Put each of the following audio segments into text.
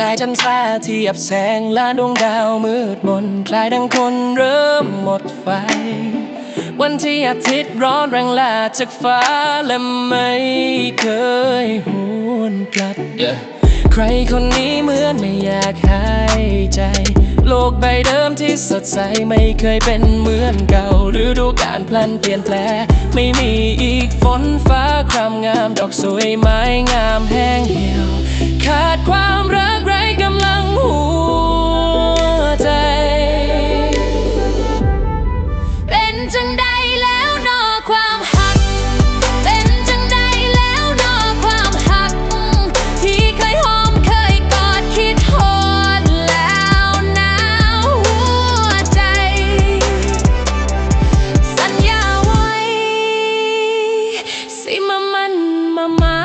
ลายจันทราที่อับแสงล้านดวงดาวมืดมนคลายดังคนเริ่มหมดไฟ วันที่อาทิตย์ร้อนแรงลาจากฟ้าและไม่เคยหวนกลับ yeah. ใครคนนี้เหมือนไม่อยากหายใจ โลกใบเดิมที่สดใสไม่เคยเป็นเหมือนเก่าหรือดูการพลันเปลี่ยนแปลไม่มีอีกฝนฟ้าความงาม ดอกสวยไม้งามแห้งเหี่ยว ขาดความรัก จังใดแล้วนอความหัก เป็นจังใดแล้วนอความหัก ที่เคยหอมเคยกอดคิดหอแล้วหนาวหัวใจ สัญญาไว้ สิมามันมาไม่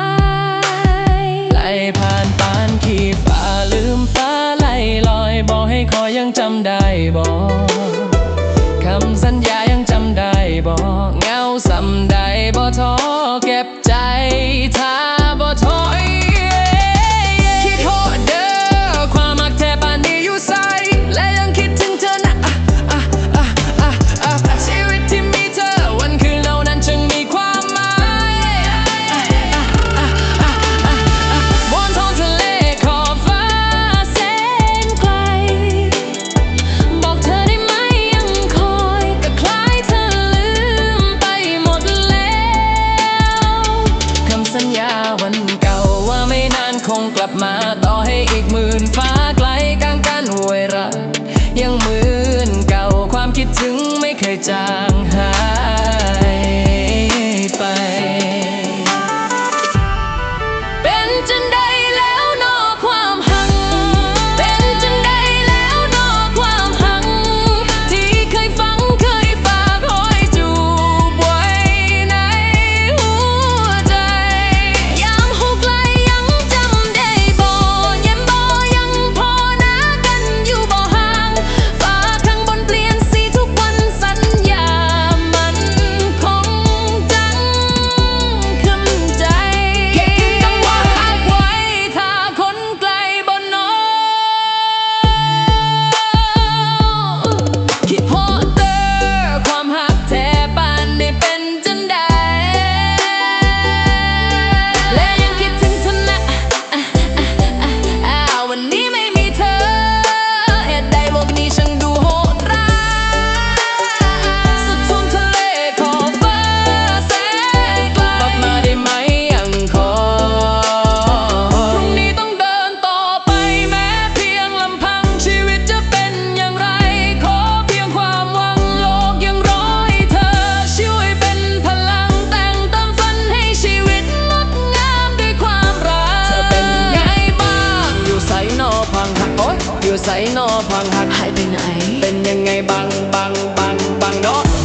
die. นนอพังหักหายไปไหน เป็นยังไงบางบางบางบางเนาะ